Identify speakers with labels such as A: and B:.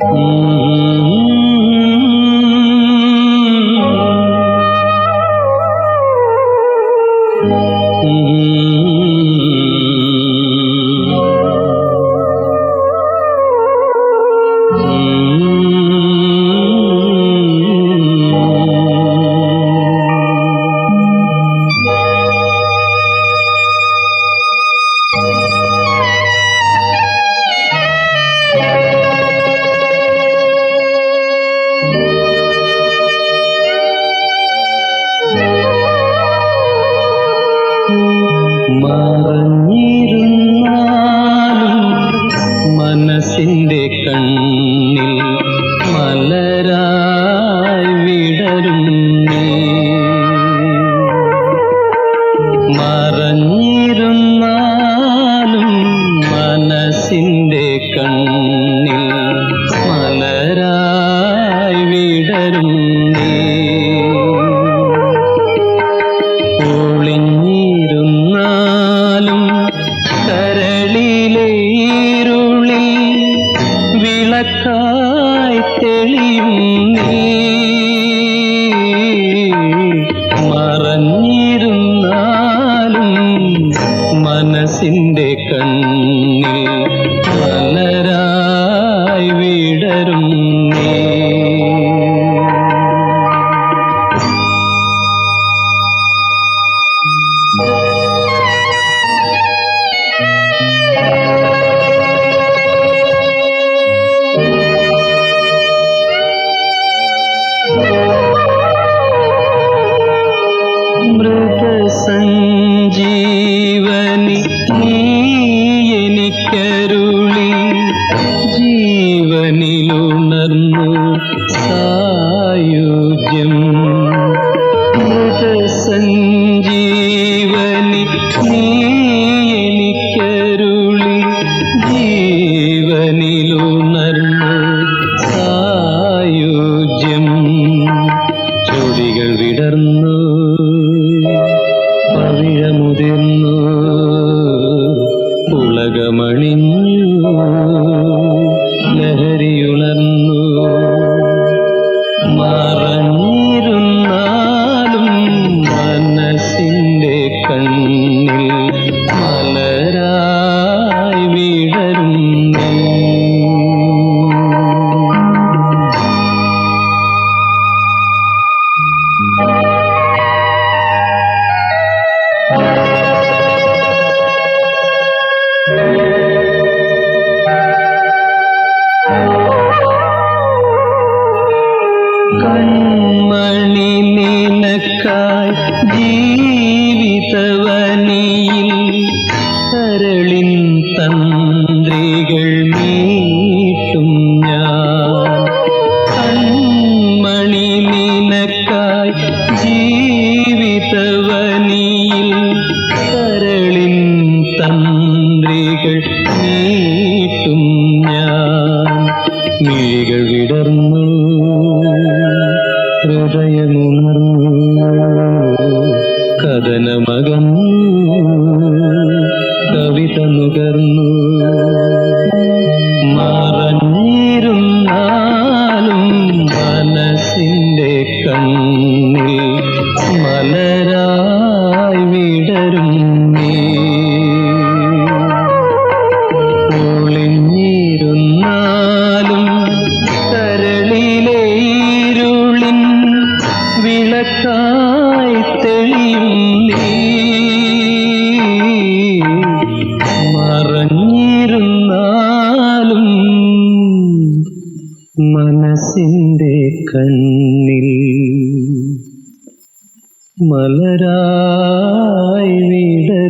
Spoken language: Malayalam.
A: മറഞ്ഞിരുന്നാലും തെളിയും നീ മറഞ്ഞിരുന്നാലും മനസ്സിന്റെ കണ്ണിൽ ജീവനിലുണർന്നു സായുജ്യം മൃതസഞ്ജീവനി നീ എനിക്കരുളി. ജീവനിലുണർന്നു സായുജ്യം ചൊടികൾ വിടർന്നു പവിഴമുതിർന്നു കരളിൻ തന്ത്രികൾ മീട്ടും ഞാൻ. കൺമണി നിനക്കായി ജീവിതവനിയിൽ കരളിൻ തന്ത്രികൾ മീട്ടും ഞാൻ. മിഴികൾ വിടർന്നു. ഹൃദയമുണർന്നു മനസ്സിന്റെ കണ്ണിൽ മലരായി വിടരും നീ. ഇരുളിൻ വിളക്കായി മറഞ്ഞിരുന്നാലും മനസ്സിന്റെ കണ്ണിൽ മലരായി വിട